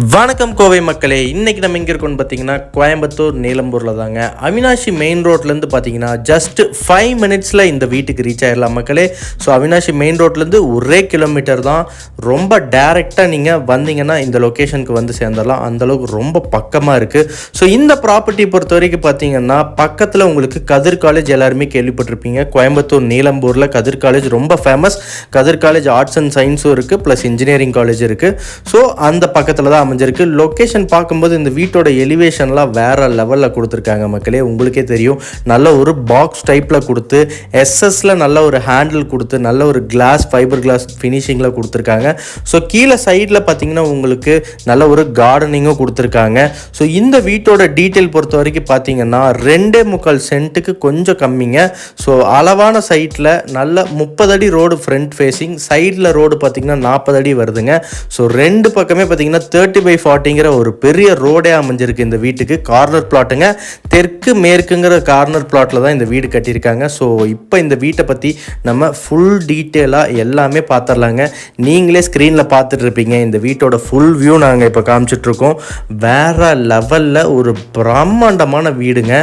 வணக்கம் கோவை மக்களே. இன்றைக்கி நம்ம இங்கே இருக்கோம்னு பார்த்தீங்கன்னா கோயம்புத்தூர் நீலம்பூரில் தாங்க. அவினாஷி மெயின் ரோட்லேருந்து பார்த்தீங்கன்னா ஜஸ்ட் ஃபைவ் மினிட்ஸில் இந்த வீட்டுக்கு ரீச் ஆகிடலாம் மக்களே. ஸோ அவினாஷி மெயின் ரோட்லேருந்து ஒரே கிலோமீட்டர் தான். ரொம்ப டேரெக்டாக நீங்கள் வந்தீங்கன்னா இந்த லொக்கேஷனுக்கு வந்து சேர்ந்துடலாம். அந்தளவுக்கு ரொம்ப பக்கமாக இருக்குது ஸோ இந்த ப்ராப்பர்ட்டி பொறுத்த வரைக்கும் பார்த்தீங்கன்னா பக்கத்தில் உங்களுக்கு கதிர் காலேஜ் எல்லாருமே கேள்விப்பட்டிருப்பீங்க. கோயம்புத்தூர் நீலம்பூரில் கதிர் காலேஜ் ரொம்ப famous Kathir college arts and சயின்ஸும் இருக்குது ப்ளஸ் இன்ஜினியரிங் காலேஜ் இருக்குது ஸோ அந்த பக்கத்தில் தான் அமைஞ்சிருக்கு. லொக்கேஷன் பார்க்கும்போது இந்த வீட்டோட எலிவேஷன்லாம் வேறு லெவலில் கொடுத்துருக்காங்க மக்களே. உங்களுக்கே தெரியும். நல்ல ஒரு பாக்ஸ் டைப்பில் கொடுத்து எஸ்எஸ்ல நல்ல ஒரு ஹேண்டில் கொடுத்து நல்ல ஒரு கிளாஸ் ஃபைபர் கிளாஸ் ஃபினிஷிங்கில் கொடுத்துருக்காங்க. ஸோ கீழே சைடில் பார்த்தீங்கன்னா உங்களுக்கு நல்ல ஒரு கார்டனிங்கும் கொடுத்துருக்காங்க. ஸோ இந்த வீட்டோட டீட்டெயில் பொறுத்த வரைக்கும் பார்த்தீங்கன்னா ரெண்டே முக்கால் சென்ட்டுக்கு கொஞ்சம் கம்மிங்க. ஸோ அளவான சைட்டில் நல்ல முப்பது அடி ரோடு ஃப்ரண்ட் ஃபேஸிங் சைடில் ரோடு பார்த்தீங்கன்னா நாற்பது அடி வருதுங்க. ஸோ ரெண்டு பக்கமே பார்த்தீங்கன்னா தேர்ட்டி பை ஃபார்ட்டிங்கிற ஒரு பெரிய ரோடே அமைஞ்சிருக்கு இந்த வீட்டுக்கு. கார்னர் பிளாட்டுங்க தெற்கு மேற்குங்கிற கார்னர் பிளாட்டில் தான் இந்த வீடு கட்டியிருக்காங்க. ஸோ இப்போ இந்த வீட்டை பற்றி நம்ம ஃபுல் டீட்டெயிலாக எல்லாமே பார்த்துடலாங்க நீங்களே ஸ்க்ரீனில் பார்த்துட்டு இருப்பீங்க இந்த வீட்டோட ஃபுல் வியூ நாங்கள் இப்போ காமிச்சிட்ருக்கோம் வேற லெவலில் ஒரு பிரம்மாண்டமான வீடுங்க.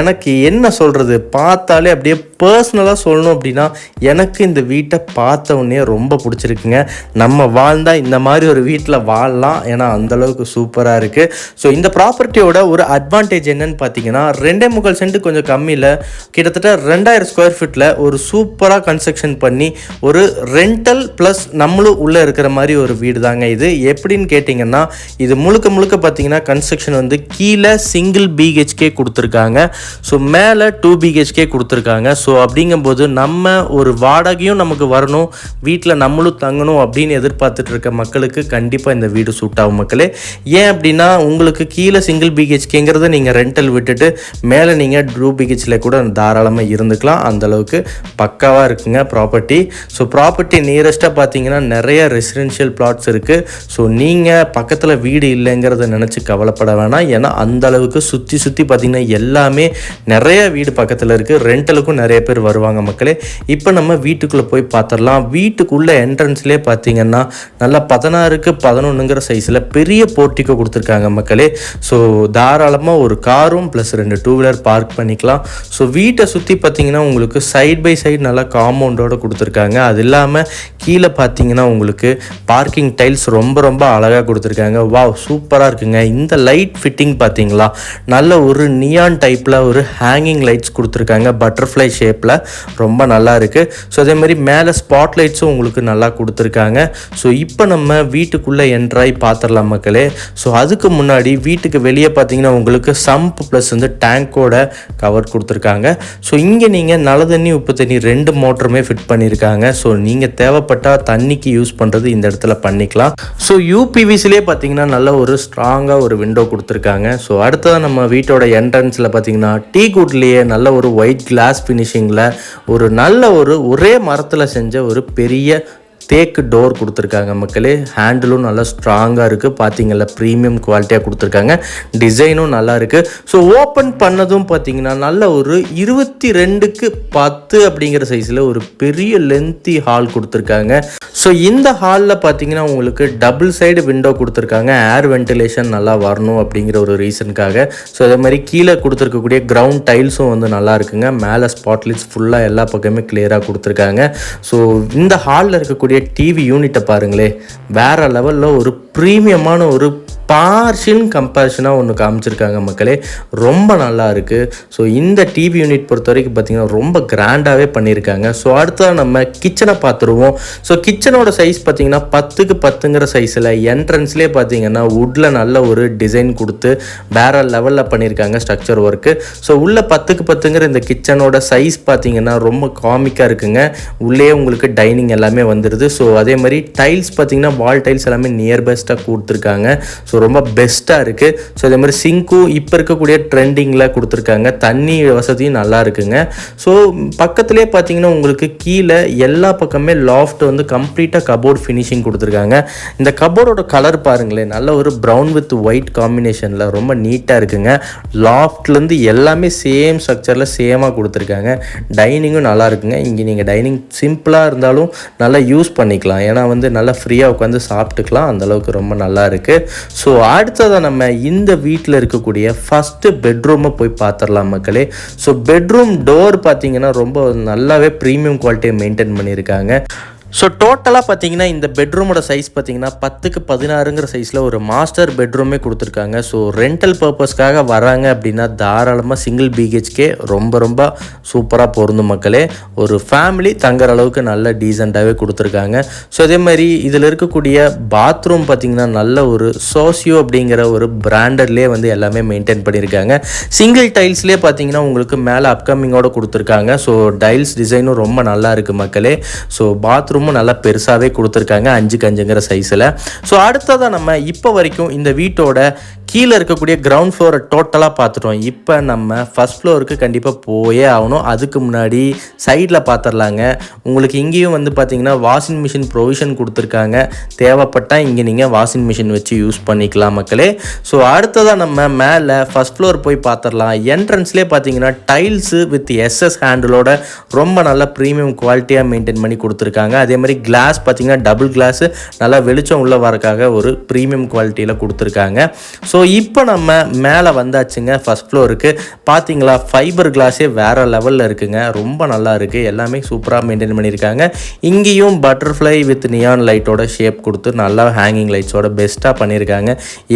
எனக்கு என்ன சொல்கிறது பார்த்தாலே அப்படியே பர்சனலாக சொல்லணும் அப்படின்னா எனக்கு இந்த வீட்டை பார்த்த உடனே ரொம்ப பிடிச்சிருக்குங்க. நம்ம வாழ்ந்தால் இந்த மாதிரி ஒரு வீட்டில் வாழலாம். ஏன்னா அந்தளவுக்கு சூப்பராக இருக்குது ஸோ இந்த ப்ராப்பர்ட்டியோட ஒரு அட்வான்டேஜ் என்னன்னு பார்த்தீங்கன்னா ரெண்டே முக்கால் சென்ட் கொஞ்சம் கம்மியில் கிட்டத்தட்ட ரெண்டாயிரம் ஸ்கொயர் ஃபீட்டில் ஒரு சூப்பராக கன்ஸ்ட்ரக்ஷன் பண்ணி ஒரு ரெண்டல் ப்ளஸ் நம்மளும் உள்ளே இருக்கிற மாதிரி ஒரு வீடு தாங்க இது. எப்படின்னு கேட்டிங்கன்னா இது முழுக்க முழுக்க பார்த்தீங்கன்னா கன்ஸ்ட்ரக்ஷன் வந்து கீழே சிங்கிள் பிஹெச்கே கொடுத்துருக்காங்க. ஸோ மேலே டூ பிஹெச்கே கொடுத்துருக்காங்க. ஸோ அப்படிங்கும்போது நம்ம ஒரு வாடகையும் நமக்கு வரணும் வீட்டில் நம்மளும் தங்கணும் அப்படின்னு எதிர்பார்த்துட்டு இருக்க மக்களுக்கு கண்டிப்பாக இந்த வீடு சூட்டாக ஆகும் மக்களே ஏன் அப்படின்னா உங்களுக்கு கீழே சிங்கிள் பிஹெச்கேங்கிறத நீங்கள் ரெண்டல் விட்டுட்டு மேலே நீங்கள் ட்ரூ பிஹெச்சில் கூட தாராளமாக இருந்துக்கலாம். அந்தளவுக்கு பக்காவாக இருக்குங்க ப்ராப்பர்ட்டி ஸோ ப்ராப்பர்ட்டி நியரஸ்ட்டாக பார்த்தீங்கன்னா நிறைய ரெசிடென்ஷியல் பிளாட்ஸ் இருக்குது ஸோ நீங்கள் பக்கத்தில் வீடு இல்லைங்கிறத நினச்சி கவலைப்பட வேணாம். ஏன்னா அந்தளவுக்கு சுற்றி சுற்றி பார்த்தீங்கன்னா எல்லாமே நிறைய வீடு பக்கத்தில் இருக்குது ரெண்டலுக்கும் நிறைய பேர் வருவாங்க மக்களே. இப்போ நம்ம வீட்டுக்குள்ளே போய் பார்த்துடலாம் வீட்டுக்குள்ளே என்ட்ரன்ஸ்லேயே பார்த்தீங்கன்னா நல்லா பதினாறுக்கு பதினொன்றுங்கிற சைஸில் பெரிய போர்ட்டிக்கோ கொடுத்துருக்காங்க மக்களே. ஸோ தாராளமாக ஒரு காரும் ப்ளஸ் ரெண்டு டூ வீலர் பார்க் பண்ணிக்கலாம். ஸோ வீட்டை சுற்றி பார்த்தீங்கன்னா உங்களுக்கு சைட் பை சைடு நல்லா காம்பவுண்டோட கொடுத்துருக்காங்க. அது இல்லாமல் கீழே பார்த்தீங்கன்னா உங்களுக்கு பார்க்கிங் டைல்ஸ் ரொம்ப ரொம்ப அழகாக கொடுத்துருக்காங்க. வாவ் சூப்பராக இருக்குங்க. இந்த லைட் ஃபிட்டிங் பார்த்தீங்களா நல்ல ஒரு நியான் டைப்பில் ஒரு ஹேங்கிங் லைட்ஸ் கொடுத்துருக்காங்க. பட்டர்ஃப்ளை ஷேப்பில் ரொம்ப நல்லா இருக்குது ஸோ அதே மாதிரி மேலே ஸ்பாட் லைட்ஸும் உங்களுக்கு நல்லா கொடுத்துருக்காங்க. ஸோ இப்போ நம்ம வீட்டுக்குள்ளே என்ட்ராய் பார்த்துடலாம் மக்களே. ஸோ அதுக்கு முன்னாடி வீட்டுக்கு வெளியே பார்த்தீங்கன்னா உங்களுக்கு சம்ப் ப்ளஸ் வந்து டேங்கோட கவர் கொடுத்துருக்காங்க. ஸோ இங்கே நீங்கள் நல்ல தண்ணி உப்பு தண்ணி ரெண்டு மோட்டருமே ஃபிட் பண்ணியிருக்காங்க. ஸோ நீங்கள் தேவைப்பட்டால் தண்ணிக்கு யூஸ் பண்ணுறது இந்த இடத்துல பண்ணிக்கலாம். ஸோ யூபிவிசிலே பார்த்தீங்கன்னா நல்ல ஒரு ஸ்ட்ராங்காக ஒரு விண்டோ கொடுத்துருக்காங்க. ஸோ அடுத்ததான் நம்ம வீட்டோட என்ட்ரன்ஸில் பார்த்தீங்கன்னா டீ குட்லேயே நல்ல ஒரு ஒயிட் கிளாஸ் ஃபினிஷிங்கில் ஒரு நல்ல ஒரு ஒரே மரத்தில் செஞ்ச ஒரு பெரிய தேக்கு டோர் கொடுத்துருக்காங்க மக்களே. ஹேண்டிலும் நல்லா ஸ்ட்ராங்காக இருக்குது பார்த்தீங்களா ப்ரீமியம் குவாலிட்டியாக கொடுத்துருக்காங்க. டிசைனும் நல்லா இருக்குது ஸோ ஓப்பன் பண்ணதும் பார்த்தீங்கன்னா நல்ல ஒரு இருபத்தி ரெண்டுக்கு பத்து அப்படிங்கிற சைஸில் ஒரு பெரிய லென்த்தி ஹால் கொடுத்துருக்காங்க. ஸோ இந்த ஹாலில் பார்த்தீங்கன்னா உங்களுக்கு டபுள் சைடு விண்டோ கொடுத்துருக்காங்க. ஏர் வென்டிலேஷன் நல்லா வரணும் அப்படிங்கிற ஒரு ரீசனுக்காக ஸோ அதே மாதிரி கீழே கொடுத்துருக்கக்கூடிய கிரவுண்ட் டைல்ஸும் வந்து நல்லா இருக்குங்க. மேலே ஸ்பாட்லிட்ஸ் ஃபுல்லாக எல்லா பக்கமே கிளியராக கொடுத்துருக்காங்க. ஸோ இந்த ஹாலில் இருக்கக்கூடிய டிவி யூனிட்டை பாருங்களே வேற லெவலில் ஒரு ப்ரீமியமான ஒரு பார்ஷியல் கம்பேரிஷனாக ஒன்று காமிச்சிருக்காங்க மக்களே. ரொம்ப நல்லா இருக்குது ஸோ இந்த டிவி யூனிட் பொறுத்த வரைக்கும் பார்த்தீங்கன்னா ரொம்ப கிராண்டாகவே பண்ணியிருக்காங்க. ஸோ அடுத்ததாக நம்ம கிச்சனை பார்த்துருவோம் ஸோ கிச்சனோட சைஸ் பார்த்தீங்கன்னா பத்துக்கு பத்துங்கிற சைஸில் என்ட்ரன்ஸ்லேயே பார்த்தீங்கன்னா வுட்டில் நல்ல ஒரு டிசைன் கொடுத்து வேற லெவலில் பண்ணியிருக்காங்க ஸ்ட்ரக்சர் ஒர்க்கு ஸோ உள்ள பத்துக்கு பத்துங்கிற இந்த கிச்சனோட சைஸ் பார்த்தீங்கன்னா ரொம்ப காமிக்காக இருக்குங்க. உள்ளே உங்களுக்கு டைனிங் எல்லாமே வந்துடுது ஸோ அதே மாதிரி டைல்ஸ் பார்த்தீங்கன்னா வால் டைல்ஸ் எல்லாமே நியர் பெஸ்ட்டாக கொடுத்துருக்காங்க. ஸோ ஸோ ரொம்ப பெஸ்ட்டாக இருக்குது ஸோ அதே மாதிரி சிங்க்கும் இப்போ இருக்கக்கூடிய ட்ரெண்டிங்கில் கொடுத்துருக்காங்க. தண்ணி வசதியும் நல்லா இருக்குங்க. ஸோ பக்கத்துலேயே பார்த்தீங்கன்னா உங்களுக்கு கீழே எல்லா பக்கமே லாஃப்ட் வந்து கம்ப்ளீட்டாக கபோர்ட் ஃபினிஷிங் கொடுத்துருக்காங்க. இந்த கபோர்டோட கலர் பாருங்களேன். நல்ல ஒரு ப்ரௌன் வித் ஒயிட் காம்பினேஷனில் ரொம்ப நீட்டாக இருக்குங்க. லாஃப்ட்லேருந்து எல்லாமே சேம் ஸ்ட்ரக்சரில் சேமாக கொடுத்துருக்காங்க. டைனிங்கும் நல்லா இருக்குங்க. இங்கே நீங்கள் டைனிங் சிம்பிளாக இருந்தாலும் நல்லா யூஸ் பண்ணிக்கலாம். ஏன்னா வந்து நல்லா ஃப்ரீயாக உட்காந்து சாப்பிட்டுக்கலாம். அந்தளவுக்கு ரொம்ப நல்லா இருக்குது ஸோ அடுத்ததாக நம்ம இந்த வீட்டில் இருக்கக்கூடிய ஃபஸ்ட்டு பெட்ரூமை போய் பார்த்துடலாம் மக்களே. ஸோ பெட்ரூம் டோர் பார்த்தீங்கன்னா ரொம்ப நல்லாவே ப்ரீமியம் குவாலிட்டியை மெயின்டைன் பண்ணியிருக்காங்க. ஸோ டோட்டலாக பார்த்தீங்கன்னா இந்த பெட்ரூமோட சைஸ் பார்த்தீங்கன்னா பத்துக்கு பதினாறுங்கிற சைஸில் ஒரு மாஸ்டர் பெட்ரூமே கொடுத்துருக்காங்க. ஸோ ரெண்டல் பர்பஸ்க்காக வராங்க அப்படின்னா தாராளமாக சிங்கிள் பிஹெச்கே ரொம்ப ரொம்ப சூப்பராக பொருந்தும் மக்களே. ஒரு ஃபேமிலி தங்குற அளவுக்கு நல்ல டீசெண்டாகவே கொடுத்துருக்காங்க. ஸோ அதே மாதிரி இதில் இருக்கக்கூடிய பாத்ரூம் பார்த்தீங்கன்னா நல்ல ஒரு சோசியோ அப்படிங்கிற ஒரு பிராண்டட்லேயே வந்து எல்லாமே மெயின்டைன் பண்ணியிருக்காங்க. சிங்கிள் டைல்ஸ்லேயே பார்த்தீங்கன்னா உங்களுக்கு மேலே அப்கமிங்கோட கொடுத்துருக்காங்க. ஸோ டைல்ஸ் டிசைனும் ரொம்ப நல்லா இருக்குது மக்களே. ஸோ பாத்ரூம் ரூமும் நல்லா பெருசாகவே கொடுத்துருக்காங்க அஞ்சுக்கு அஞ்சுங்கிற சைஸில் ஸோ அடுத்ததாக நம்ம இப்போ வரைக்கும் இந்த வீட்டோட கீழே இருக்கக்கூடிய கிரவுண்ட் ஃப்ளோரை டோட்டலாக பார்த்துட்டோம். இப்போ நம்ம ஃபஸ்ட் ஃப்ளோருக்கு கண்டிப்பாக போயே ஆகணும். அதுக்கு முன்னாடி சைடில் பார்த்துடலாங்க. உங்களுக்கு இங்கேயும் வந்து பார்த்தீங்கன்னா வாஷிங் மிஷின் ப்ரொவிஷன் கொடுத்துருக்காங்க. தேவைப்பட்டால் இங்கே நீங்கள் வாஷிங் மிஷின் வச்சு யூஸ் பண்ணிக்கலாம் மக்களே. ஸோ அடுத்ததாக நம்ம மேலே ஃபஸ்ட் ஃப்ளோர் போய் பார்த்துடலாம். என்ட்ரன்ஸ்லேயே பார்த்தீங்கன்னா டைல்ஸு வித் எஸ்எஸ் ஹேண்டிலோட ரொம்ப நல்ல ப்ரீமியம் குவாலிட்டியாக மெயின்டைன் பண்ணி கொடுத்துருக்காங்க. அதே மாதிரி கிளாஸ் பார்த்தீங்கன்னா டபுள் கிளாஸு நல்லா வெளிச்சம் உள்ள வரக்காக ஒரு ப்ரீமியம் குவாலிட்டியில் கொடுத்துருக்காங்க. ஸோ இப்போ நம்ம மேலே வந்தாச்சுங்க ஃபஸ்ட் ஃப்ளோருக்கு பார்த்தீங்களா ஃபைபர் கிளாஸே வேறு லெவலில் இருக்குங்க. ரொம்ப நல்லா இருக்குது எல்லாமே சூப்பராக மெயின்டைன் பண்ணியிருக்காங்க. இங்கேயும் பட்டர்ஃப்ளை வித் நியான் லைட்டோட ஷேப் கொடுத்து நல்லா ஹேங்கிங் லைட்ஸோட பெஸ்ட்டாக பண்ணியிருக்காங்க.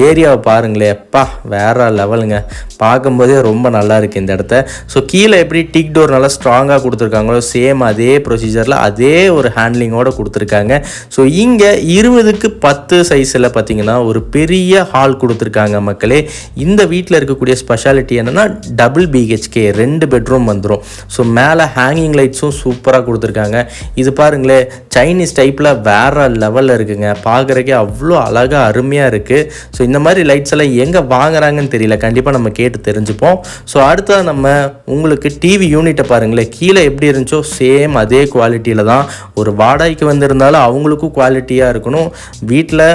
ஏரியாவை பாருங்களேன். எப்பா வேறு லெவலுங்க பார்க்கும்போதே ரொம்ப நல்லா இருக்குது இந்த இடத்த. ஸோ கீழே எப்படி டிக் டோர் நல்லா ஸ்ட்ராங்காக கொடுத்துருக்காங்களோ சேம் அதே ப்ரொசீஜரில் அதே ஒரு ஹேண்ட்லிங்கோடு கொடுத்துருக்காங்க. ஸோ இங்கே இருபதுக்கு பத்து சைஸில் பார்த்தீங்கன்னா ஒரு பெரிய ஹால் கொடுத்துருக்காங்க. மக்களே இந்த வீட்டில் இருக்கக்கூடிய ஸ்பெஷாலிட்டி என்னென்னா டபுள் பிஹெச்கே ரெண்டு பெட்ரூம் வந்துடும் ஸோ மேலே ஹேங்கிங் லைட்ஸும் சூப்பராக கொடுத்துருக்காங்க. இது பாருங்களேன் சைனீஸ் டைப்பில் வேறு லெவலில் இருக்குங்க. பார்க்குறக்கே அவ்வளோ அழகாக அருமையாக இருக்குது ஸோ இந்த மாதிரி லைட்ஸ் எல்லாம் எங்கே வாங்குறாங்கன்னு தெரியல. கண்டிப்பாக நம்ம கேட்டு தெரிஞ்சுப்போம். ஸோ அடுத்தது நம்ம உங்களுக்கு டிவி யூனிட்டை பாருங்களேன் கீழே எப்படி இருந்துச்சோ சேம் அதே குவாலிட்டியில் தான். ஒரு வாடகைக்கு வந்திருந்தாலும் அவங்களுக்கும் குவாலிட்டியாக இருக்கணும். வீட்டில்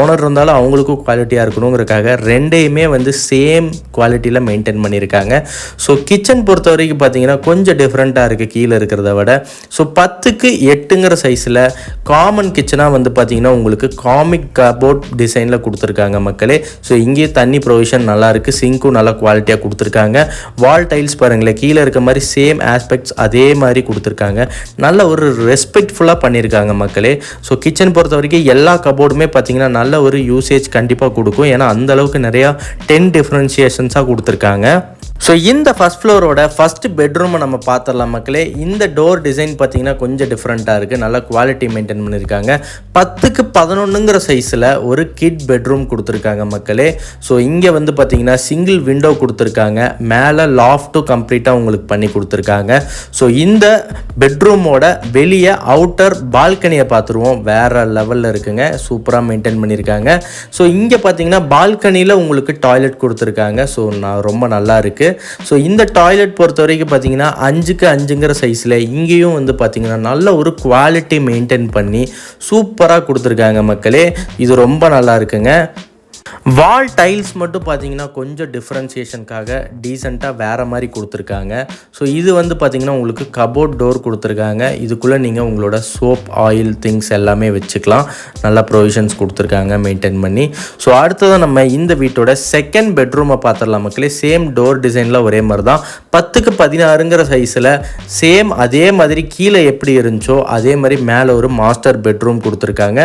ஓனர் இருந்தாலும் அவங்களுக்கும் குவாலிட்டியாக இருக்கணுங்கிறக்காக ரெண்டையுமே வந்து சேம் குவாலிட்டியில் மெயின்டைன் பண்ணியிருக்காங்க. ஸோ கிச்சன் பொறுத்த வரைக்கும் பார்த்தீங்கன்னா கொஞ்சம் டிஃப்ரெண்ட்டாக இருக்குது கீழே இருக்கிறத விட. ஸோ பத்துக்கு எட்டுங்கிற சைஸில் காமன் கிச்சனாக வந்து பார்த்தீங்கன்னா உங்களுக்கு காமிக் கபோர்ட் டிசைனில் கொடுத்துருக்காங்க மக்களே. ஸோ இங்கேயே தண்ணி ப்ரொவிஷன் நல்லாயிருக்கு சிங்க்கும் நல்லா குவாலிட்டியாக கொடுத்துருக்காங்க. வால் டைல்ஸ் பாருங்களேன் கீழே இருக்க மாதிரி சேம் ஆஸ்பெக்ட்ஸ் அதே மாதிரி கொடுத்துருக்காங்க. நல்ல ஒரு ரெஸ்பெக்ட்ஃபுல்லாக பண்ணியிருக்காங்க மக்களே. ஸோ கிச்சன் பொறுத்த வரைக்கும் எல்லா கபோர்டுமே பார்த்தீங்கன்னா நல்ல ஒரு யூசேஜ் கண்டிப்பாக கொடுக்கும். ஏன்னா அந்த அளவுக்கு நிறையா டென் டிஃப்ரென்சியேஷன்ஸாக கொடுத்துருக்காங்க. ஸோ இந்த ஃபஸ்ட் ஃப்ளோரோட ஃபஸ்ட் பெட்ரூமை நம்ம பார்த்துடலாம் மக்களே. இந்த டோர் டிசைன் பார்த்தீங்கன்னா கொஞ்சம் டிஃப்ரெண்ட்டாக இருக்குது நல்லா குவாலிட்டி மெயின்டைன் பண்ணியிருக்காங்க பத்துக்கு பதினொன்றுங்கிற சைஸில் ஒரு கிட் பெட்ரூம் கொடுத்துருக்காங்க மக்களே. ஸோ இங்கே வந்து பார்த்தீங்கன்னா சிங்கிள் விண்டோ கொடுத்துருக்காங்க. மேலே லாஃப்ட்டும் கம்ப்ளீட்டாக உங்களுக்கு பண்ணி கொடுத்துருக்காங்க. ஸோ இந்த பெட்ரூமோட வெளியே அவுட்டர் பால்கனியை பார்த்துருவோம் வேறு லெவலில் இருக்குங்க. சூப்பராக மெயின்டைன் பண்ணியிருக்காங்க ஸோ இங்கே பார்த்தீங்கன்னா பால்கனியில் உங்களுக்கு டாய்லெட் கொடுத்துருக்காங்க. ஸோ நான் ரொம்ப நல்லா இருக்குது ஸோ இந்த டாய்லெட் பொறுத்த வரைக்கும் பார்த்தீங்கன்னா அஞ்சுக்கு அஞ்சுங்கிற சைஸில் இங்கேயும் வந்து பார்த்தீங்கன்னா நல்ல ஒரு குவாலிட்டி மெயின்டைன் பண்ணி சூப்பராக கொடுத்துருக்காங்க மக்களே. இது ரொம்ப நல்லா இருக்குங்க. வால் டைல்ஸ் மட்டும் பார்த்தீங்கன்னா கொஞ்சம் டிஃப்ரென்சியேஷனுக்காக டீசெண்டாக வேறு மாதிரி கொடுத்துருக்காங்க. ஸோ இது வந்து பார்த்தீங்கன்னா உங்களுக்கு கபோர்ட் டோர் கொடுத்துருக்காங்க. இதுக்குள்ளே நீங்கள் உங்களோட சோப் ஆயில் திங்ஸ் எல்லாமே வச்சுக்கலாம். நல்லா ப்ரொவிஷன்ஸ் கொடுத்துருக்காங்க மெயின்டைன் பண்ணி. ஸோ அடுத்ததான் நம்ம இந்த வீட்டோட செகண்ட் பெட்ரூமை பார்த்துடலாம் மக்களே. சேம் டோர் டிசைனில் ஒரே மாதிரி தான் பத்துக்கு பதினாறுங்கிற சைஸில் சேம் அதே மாதிரி கீழே எப்படி இருந்துச்சோ அதே மாதிரி மேலே ஒரு மாஸ்டர் பெட்ரூம் கொடுத்துருக்காங்க.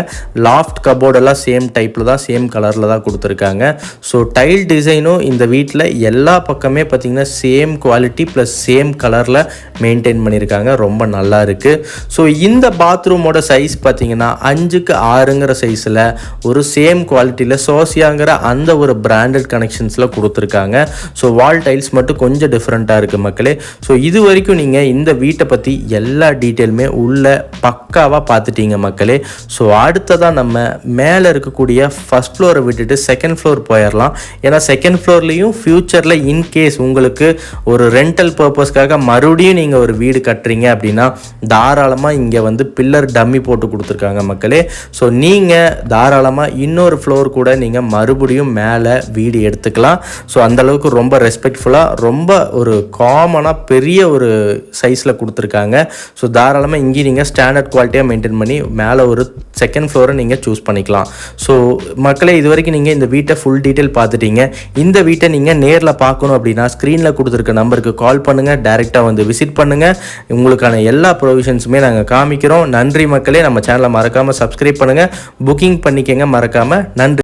லாஃப்ட் கபோர்டெல்லாம் சேம் டைப்பில் தான் சேம் கலரில் தான் கொடுத்துருக்காங்க. ஸோ டைல் டிசைனும் இந்த வீட்டில் எல்லா பக்கமே பார்த்திங்கன்னா சேம் குவாலிட்டி ப்ளஸ் சேம் கலரில் மெயின்டைன் பண்ணியிருக்காங்க ரொம்ப நல்லா இருக்குது ஸோ இந்த பாத்ரூமோட சைஸ் பார்த்தீங்கன்னா அஞ்சுக்கு ஆறுங்கிற சைஸில் ஒரு சேம் குவாலிட்டியில் சோசியாங்கிற அந்த ஒரு பிராண்டட் கனெக்ஷன்ஸில் கொடுத்துருக்காங்க. ஸோ வால் டைல்ஸ் மட்டும் கொஞ்சம் டிஃப்ரெண்ட்டாக இருக்குது மக்களே. ஸோ இது வரைக்கும் நீங்கள் இந்த வீட்டை பற்றி எல்லா டீட்டெயிலுமே உள்ள பக்காவாக பார்த்துட்டீங்க மக்களே. ஸோ அடுத்ததாக நம்ம மேலே இருக்கக்கூடிய ஃபஸ்ட் ஃப்ளோரை விட்டுட்டு செகண்ட் ஃப்ளோர் போயிடலாம் ஏன்னா செகண்ட் ஃப்ளோர்லேயும் ஃப்யூச்சரில் இன்கேஸ் உங்களுக்கு ஒரு ரெண்டல் பர்பஸ்க்காக மறுபடியும் நீங்கள் ஒரு வீடு கட்டுறீங்க அப்படின்னா தாராளமாக இங்கே வந்து பில்லர் டம்மி போட்டு கொடுத்துருக்காங்க மக்களே. ஸோ நீங்கள் தாராளமாக இன்னொரு ஃப்ளோர் கூட நீங்கள் மறுபடியும் மேலே வீடு எடுத்துக்கலாம். ஸோ அந்தளவுக்கு ரொம்ப ரெஸ்பெக்ட்ஃபுல்லாக ரொம்ப ஒரு காமனாக பெரிய ஒரு சைஸில் கொடுத்துருக்காங்க. ஸோ தாராளமாக இங்கேயும் நீங்கள் ஸ்டாண்டர்ட் குவாலிட்டியாக மெயின்டைன் பண்ணி மேலே ஒரு செகண்ட் ஃப்ளோரை நீங்கள் சூஸ் பண்ணிக்கலாம். ஸோ மக்களே இது வரைக்கும் நீங்கள் இந்த வீட்டை ஃபுல் டீட்டெயில் பார்த்துட்டீங்க. இந்த வீட்டை நீங்கள் நேரில் பார்க்கணும் அப்படின்னா ஸ்க்ரீனில் கொடுத்துருக்க நம்பருக்கு கால் பண்ணுங்கள் டேரெக்டாக வந்து விசிட் பண்ணுங்கள் உங்களுக்கான எல்லா ப்ரொவிஷன்ஸுமே நாங்கள் காமிக்கிறோம். நன்றி மக்களே நம்ம சேனலை மறக்காமல் சப்ஸ்கிரைப் பண்ணுங்கள் புக்கிங் பண்ணிக்கங்க மறக்காமல் நன்றி.